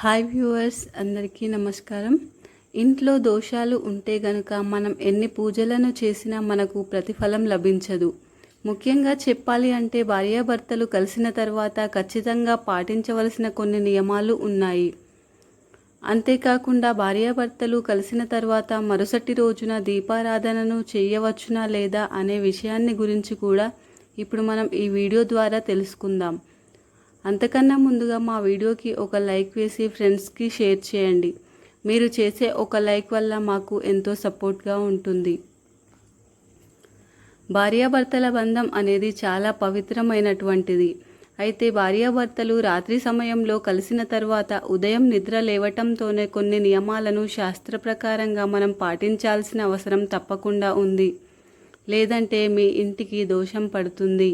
Hi viewers అందరికీ నమస్కారం. ఇంట్లో దోషాలు ఉంటే గనుక మనం ఎన్ని పూజలను చేసినా మనకు ప్రతిఫలం లభించదు. ముఖ్యంగా చెప్పాలి అంటే భార్యాభర్తలు కలిసిన తర్వాత ఖచ్చితంగా పాటించవలసిన కొన్ని నియమాలు ఉన్నాయి. అంతేకాకుండా భార్యాభర్తలు కలిసిన తర్వాత మరుసటి రోజున దీపారాధనను చేయవచ్చునా లేదా అనే విషయాన్ని గురించి కూడా ఇప్పుడు మనం ఈ వీడియో ద్వారా తెలుసుకుందాం. అంతకన్నా ముందుగా మా వీడియోకి ఒక లైక్ వేసి ఫ్రెండ్స్కి షేర్ చేయండి. మీరు చేసే ఒక లైక్ వల్ల మాకు ఎంతో సపోర్ట్గా ఉంటుంది. భార్యాభర్తల బంధం అనేది చాలా పవిత్రమైనటువంటిది. అయితే భార్యాభర్తలు రాత్రి సమయంలో కలిసిన తర్వాత ఉదయం నిద్ర లేవటంతోనే కొన్ని నియమాలను శాస్త్ర ప్రకారంగా మనం పాటించాల్సిన అవసరం తప్పకుండా ఉంది. లేదంటే మీ ఇంటికి దోషం పడుతుంది.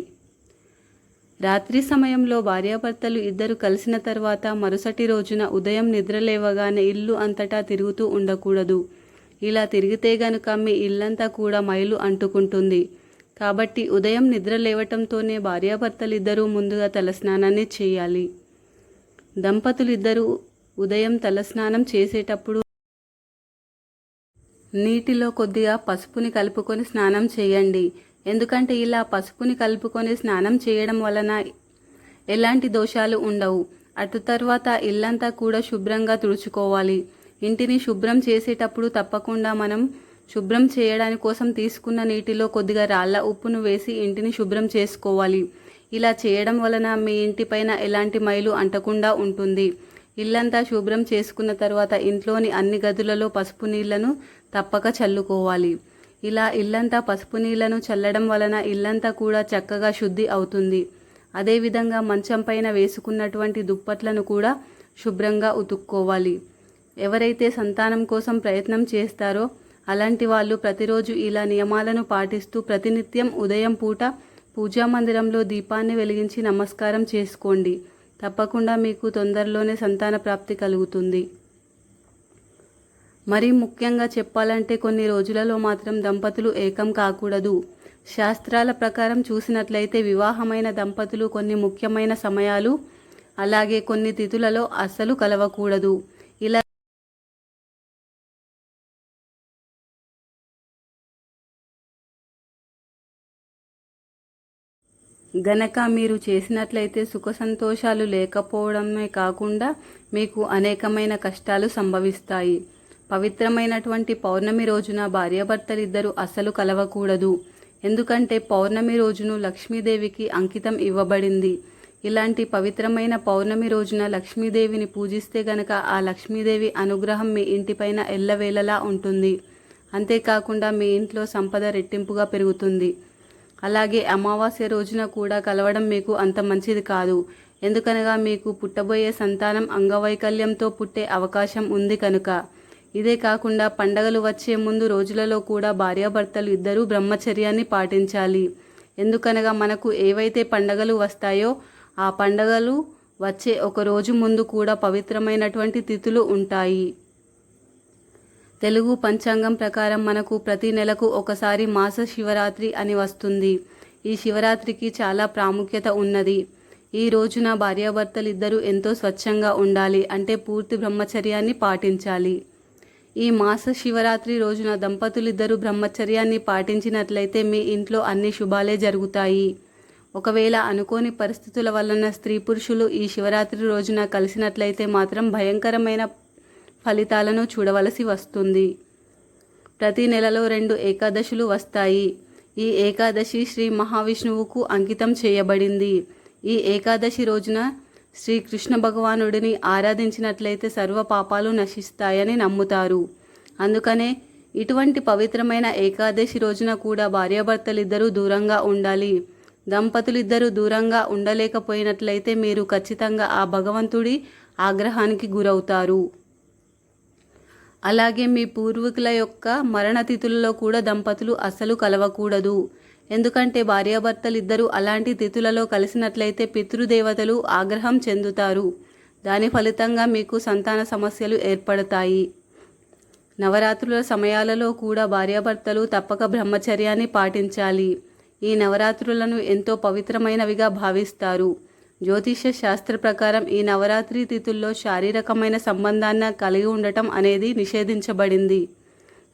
రాత్రి సమయంలో భార్యాభర్తలు ఇద్దరు కలిసిన తర్వాత మరుసటి రోజున ఉదయం నిద్రలేవగానే ఇల్లు అంతటా తిరుగుతూ ఉండకూడదు. ఇలా తిరిగితే గనుక మీ ఇల్లంతా కూడా మైలు అంటుకుంటుంది. కాబట్టి ఉదయం నిద్ర లేవటంతోనే భార్యాభర్తలిద్దరూ ముందుగా తలస్నానాన్ని చేయాలి. దంపతులు ఉదయం తలస్నానం చేసేటప్పుడు నీటిలో కొద్దిగా పసుపుని కలుపుకొని స్నానం చేయండి. ఎందుకంటే ఇలా పసుపుని కలుపుకొని స్నానం చేయడం వలన ఎలాంటి దోషాలు ఉండవు. అటు తర్వాత ఇల్లంతా కూడా శుభ్రంగా తుడుచుకోవాలి. ఇంటిని శుభ్రం చేసేటప్పుడు తప్పకుండా మనం శుభ్రం చేయడానికి కోసం తీసుకున్న నీటిలో కొద్దిగా రాళ్ళ ఉప్పును వేసి ఇంటిని శుభ్రం చేసుకోవాలి. ఇలా చేయడం వలన మీ ఇంటిపైన ఎలాంటి మైలు అంటకుండా ఉంటుంది. ఇల్లంతా శుభ్రం చేసుకున్న తర్వాత ఇంట్లోని అన్ని గదులలో పసుపు నీళ్ళను తప్పక చల్లుకోవాలి. ఇలా ఇల్లంతా పసుపు నీళ్ళను చల్లడం వలన ఇల్లంతా కూడా చక్కగా శుద్ధి అవుతుంది. అదేవిధంగా మంచం పైన వేసుకున్నటువంటి దుప్పట్లను కూడా శుభ్రంగా ఉతుక్కోవాలి. ఎవరైతే సంతానం కోసం ప్రయత్నం చేస్తారో అలాంటి వాళ్ళు ప్రతిరోజు ఇలా నియమాలను పాటిస్తూ ప్రతినిత్యం ఉదయం పూట పూజా మందిరంలో దీపాన్ని వెలిగించి నమస్కారం చేసుకోండి. తప్పకుండా మీకు తొందరలోనే సంతాన ప్రాప్తి కలుగుతుంది. మరీ ముఖ్యంగా చెప్పాలంటే కొన్ని రోజులలో మాత్రం దంపతులు ఏకం కాకూడదు. శాస్త్రాల ప్రకారం చూసినట్లయితే వివాహమైన దంపతులు కొన్ని ముఖ్యమైన సమయాలు అలాగే కొన్ని తిథులలో అస్సలు కలవకూడదు. ఇలా గనక మీరు చేసినట్లయితే సుఖ సంతోషాలు లేకపోవడమే కాకుండా మీకు అనేకమైన కష్టాలు సంభవిస్తాయి. పవిత్రమైనటువంటి పౌర్ణమి రోజున భార్యాభర్తలిద్దరూ అస్సలు కలవకూడదు. ఎందుకంటే పౌర్ణమి రోజును లక్ష్మీదేవికి అంకితం ఇవ్వబడింది. ఇలాంటి పవిత్రమైన పౌర్ణమి రోజున లక్ష్మీదేవిని పూజిస్తే గనక ఆ లక్ష్మీదేవి అనుగ్రహం మీ ఇంటిపైన ఎల్లవేళలా ఉంటుంది. అంతేకాకుండా మీ ఇంట్లో సంపద రెట్టింపుగా పెరుగుతుంది. అలాగే అమావాస్య రోజున కూడా కలవడం మీకు అంత మంచిది కాదు. ఎందుకనగా మీకు పుట్టబోయే సంతానం అంగవైకల్యంతో పుట్టే అవకాశం ఉంది కనుక. ఇదే కాకుండా పండగలు వచ్చే ముందు రోజులలో కూడా భార్యాభర్తలు ఇద్దరూ బ్రహ్మచర్యాన్ని పాటించాలి. ఎందుకనగా మనకు ఏవైతే పండగలు వస్తాయో ఆ పండగలు వచ్చే ఒక రోజు ముందు కూడా పవిత్రమైనటువంటి తిథులు ఉంటాయి. తెలుగు పంచాంగం ప్రకారం మనకు ప్రతి నెలకు ఒకసారి మాస శివరాత్రి అని వస్తుంది. ఈ శివరాత్రికి చాలా ప్రాముఖ్యత ఉన్నది. ఈ రోజున భార్యాభర్తలు ఇద్దరూ ఎంతో స్వచ్ఛంగా ఉండాలి అంటే పూర్తి బ్రహ్మచర్యాన్ని పాటించాలి. ఈ మాస శివరాత్రి రోజున దంపతులిద్దరూ బ్రహ్మచర్యాన్ని పాటించినట్లయితే మీ ఇంట్లో అన్ని శుభాలే జరుగుతాయి. ఒకవేళ అనుకోని పరిస్థితుల వలన స్త్రీ పురుషులు ఈ శివరాత్రి రోజున కలిసినట్లయితే మాత్రం భయంకరమైన ఫలితాలను చూడవలసి వస్తుంది. ప్రతి నెలలో రెండు ఏకాదశులు వస్తాయి. ఈ ఏకాదశి శ్రీ మహావిష్ణువుకు అంకితం చేయబడింది. ఈ ఏకాదశి రోజున శ్రీ కృష్ణ భగవానుడిని ఆరాధించినట్లయితే సర్వ పాపాలు నశిస్తాయని నమ్ముతారు. అందుకనే ఇటువంటి పవిత్రమైన ఏకాదశి రోజున కూడా భార్యాభర్తలిద్దరూ దూరంగా ఉండాలి. దంపతులిద్దరూ దూరంగా ఉండలేకపోయినట్లయితే మీరు ఖచ్చితంగా ఆ భగవంతుడి ఆగ్రహానికి గురవుతారు. అలాగే మీ పూర్వీకుల యొక్క మరణతిథులలో కూడా దంపతులు అస్సలు కలవకూడదు. ఎందుకంటే భార్యాభర్తలిద్దరూ అలాంటి తిథులలో కలిసినట్లయితే పితృదేవతలు ఆగ్రహం చెందుతారు. దాని ఫలితంగా మీకు సంతాన సమస్యలు ఏర్పడతాయి. నవరాత్రుల సమయాలలో కూడా భార్యాభర్తలు తప్పక బ్రహ్మచర్యాన్ని పాటించాలి. ఈ నవరాత్రులను ఎంతో పవిత్రమైనవిగా భావిస్తారు. జ్యోతిష్య శాస్త్ర ప్రకారం ఈ నవరాత్రి తిథుల్లో శారీరకమైన సంబంధాన్ని కలిగి ఉండటం అనేది నిషేధించబడింది.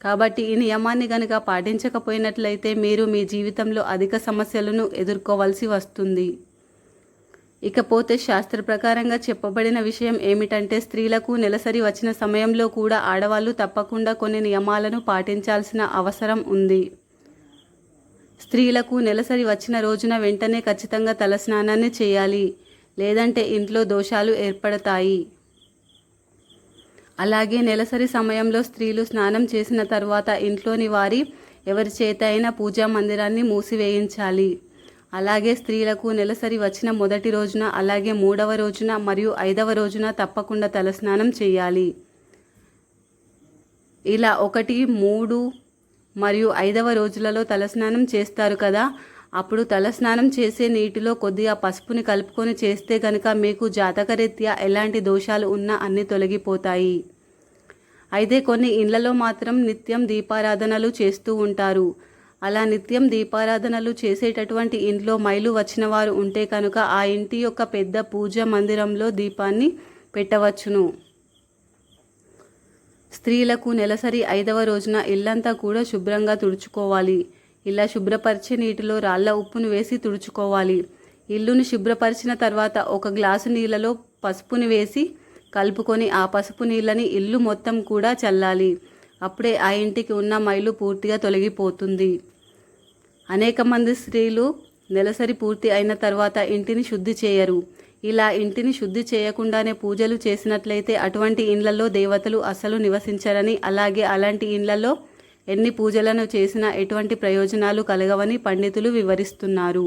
కాబట్టి ఈ నియమాన్ని కనుక పాటించకపోయినట్లయితే మీరు మీ జీవితంలో అధిక సమస్యలను ఎదుర్కోవాల్సి వస్తుంది. ఇకపోతే శాస్త్ర ప్రకారంగా చెప్పబడిన విషయం ఏమిటంటే స్త్రీలకు నెలసరి వచ్చిన సమయంలో కూడా ఆడవాళ్ళు తప్పకుండా కొన్ని నియమాలను పాటించాల్సిన అవసరం ఉంది. స్త్రీలకు నెలసరి వచ్చిన రోజున వెంటనే ఖచ్చితంగా తలస్నానాన్ని చేయాలి లేదంటే ఇంట్లో దోషాలు ఏర్పడతాయి. అలాగే నెలసరి సమయంలో స్త్రీలు స్నానం చేసిన తర్వాత ఇంట్లోని వారి ఎవరి చేత అయినా పూజా మందిరాన్ని మూసివేయించాలి. అలాగే స్త్రీలకు నెలసరి వచ్చిన మొదటి రోజున అలాగే మూడవ రోజున మరియు ఐదవ రోజున తప్పకుండా తలస్నానం చేయాలి. ఇలా ఒకటి మూడు మరియు ఐదవ రోజులలో తలస్నానం చేస్తారు కదా అప్పుడు తలస్నానం చేసే నీటిలో కొద్దిగా పసుపుని కలుపుకొని చేస్తే కనుక మీకు జాతకరీత్యా ఎలాంటి దోషాలు ఉన్నా అన్నీ తొలగిపోతాయి. అయితే కొన్ని ఇళ్ళలో మాత్రం నిత్యం దీపారాధనలు చేస్తూ ఉంటారు. అలా నిత్యం దీపారాధనలు చేసేటటువంటి ఇంట్లో మైలు వచ్చిన వారు ఉంటే కనుక ఆ ఇంటి యొక్క పెద్ద పూజ మందిరంలో దీపాన్ని పెట్టవచ్చును. స్త్రీలకు నెలసరి ఐదవ రోజున ఇల్లంతా కూడా శుభ్రంగా తుడుచుకోవాలి. ఇలా శుభ్రపరిచే నీటిలో రాళ్ళ ఉప్పును వేసి తుడుచుకోవాలి. ఇల్లును శుభ్రపరిచిన తర్వాత ఒక గ్లాసు నీళ్ళలో పసుపుని వేసి కలుపుకొని ఆ పసుపు నీళ్ళని ఇల్లు మొత్తం కూడా చల్లాలి. అప్పుడే ఆ ఇంటికి ఉన్న మైలు పూర్తిగా తొలగిపోతుంది. అనేక మంది స్త్రీలు నెలసరి పూర్తి అయిన తర్వాత ఇంటిని శుద్ధి చేయరు. ఇలా ఇంటిని శుద్ధి చేయకుండానే పూజలు చేసినట్లయితే అటువంటి ఇండ్లలో దేవతలు అసలు నివసించరని అలాగే అలాంటి ఇండ్లలో ఎన్ని పూజలను చేసినా ఎటువంటి ప్రయోజనాలు కలగవని పండితులు వివరిస్తున్నారు.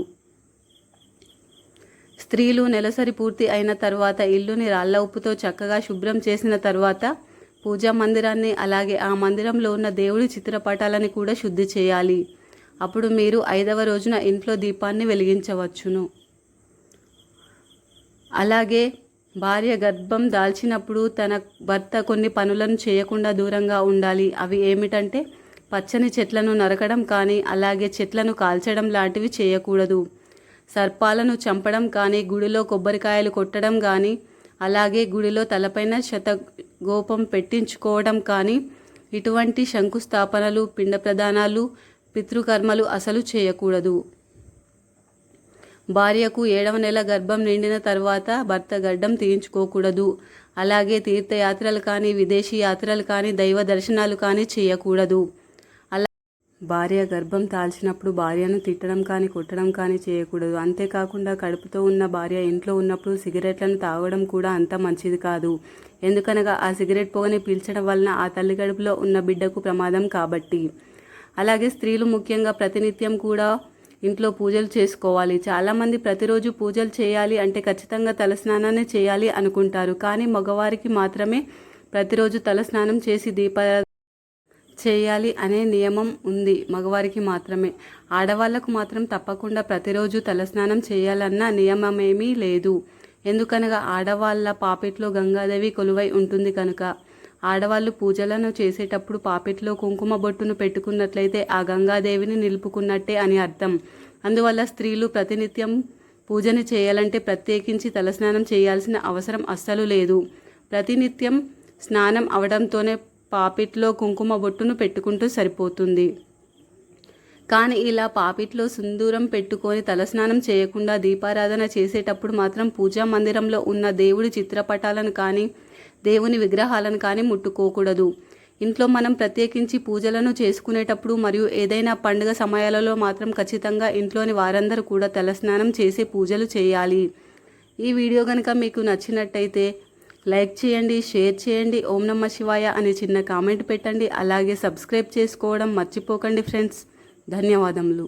స్త్రీలు నెలసరి పూర్తి అయిన తర్వాత ఇల్లుని రాళ్ళ ఉప్పుతో చక్కగా శుభ్రం చేసిన తర్వాత పూజా మందిరాన్ని అలాగే ఆ మందిరంలో ఉన్న దేవుడి చిత్రపటాలని కూడా శుద్ధి చేయాలి. అప్పుడు మీరు ఐదవ రోజున ఇంట్లో దీపాన్ని వెలిగించవచ్చును. అలాగే భార్య గర్భం దాల్చినప్పుడు తన భర్త కొన్ని పనులను చేయకుండా దూరంగా ఉండాలి. అవి ఏమిటంటే పచ్చని చెట్లను నరకడం కానీ అలాగే చెట్లను కాల్చడం లాంటివి చేయకూడదు. సర్పాలను చంపడం కానీ గుడిలో కొబ్బరికాయలు కొట్టడం కానీ అలాగే గుడిలో తలపైన శతగోపం పెట్టించుకోవడం కానీ ఇటువంటి శంకుస్థాపనలు పిండ ప్రదానాలు పితృకర్మలు అసలు చేయకూడదు. భార్యకు ఏడవ నెల గర్భం నిండిన తర్వాత భర్త గడ్డం తీయించుకోకూడదు. అలాగే తీర్థయాత్రలు కానీ విదేశీ యాత్రలు కానీ దైవ దర్శనాలు కానీ చేయకూడదు. భార్య గర్భం తాల్చినప్పుడు భార్యను తిట్టడం కానీ కొట్టడం కానీ చేయకూడదు. అంతేకాకుండా కడుపుతో ఉన్న భార్య ఇంట్లో ఉన్నప్పుడు సిగరెట్లను తాగడం కూడా అంత మంచిది కాదు. ఎందుకనగా ఆ సిగరెట్ పొగని పీల్చడం వలన ఆ తల్లి గడుపులో ఉన్న బిడ్డకు ప్రమాదం కాబట్టి. అలాగే స్త్రీలు ముఖ్యంగా ప్రతినిత్యం కూడా ఇంట్లో పూజలు చేసుకోవాలి. చాలామంది ప్రతిరోజు పూజలు చేయాలి అంటే ఖచ్చితంగా తలస్నానాన్ని చేయాలి అనుకుంటారు. కానీ మగవారికి మాత్రమే ప్రతిరోజు తలస్నానం చేసి దీప చేయాలి అనే నియమం ఉంది. మగవారికి మాత్రమే. ఆడవాళ్ళకు మాత్రం తప్పకుండా ప్రతిరోజు తలస్నానం చేయాలన్న నియమమేమీ లేదు. ఎందుకనగా ఆడవాళ్ళ పాపెట్లో గంగాదేవి కొలువై ఉంటుంది కనుక. ఆడవాళ్ళు పూజలను చేసేటప్పుడు పాపెట్లో కుంకుమ బొట్టును పెట్టుకున్నట్లయితే ఆ గంగాదేవిని నిలుపుకున్నట్టే అని అర్థం. అందువల్ల స్త్రీలు ప్రతినిత్యం పూజను చేయాలంటే ప్రత్యేకించి తలస్నానం చేయాల్సిన అవసరం అస్సలు లేదు. ప్రతినిత్యం స్నానం అవడంతోనే పాపిట్లో కుంకుమ బొట్టును పెట్టుకుంటూ సరిపోతుంది. కానీ ఇలా పాపిట్లో సుందూరం పెట్టుకొని తలస్నానం చేయకుండా దీపారాధన చేసేటప్పుడు మాత్రం పూజా మందిరంలో ఉన్న దేవుడి చిత్రపటాలను కానీ దేవుని విగ్రహాలను కానీ ముట్టుకోకూడదు. ఇంట్లో మనం ప్రత్యేకించి పూజలను చేసుకునేటప్పుడు మరియు ఏదైనా పండుగ సమయాలలో మాత్రం ఖచ్చితంగా ఇంట్లోని వారందరూ కూడా తలస్నానం చేసే పూజలు చేయాలి. ఈ వీడియో కనుక మీకు నచ్చినట్టయితే లైక్ చేయండి షేర్ చేయండి ఓం నమ శివాయ అని చిన్న కామెంట్ పెట్టండి. అలాగే సబ్స్క్రైబ్ చేసుకోవడం మర్చిపోకండి ఫ్రెండ్స్. ధన్యవాదములు.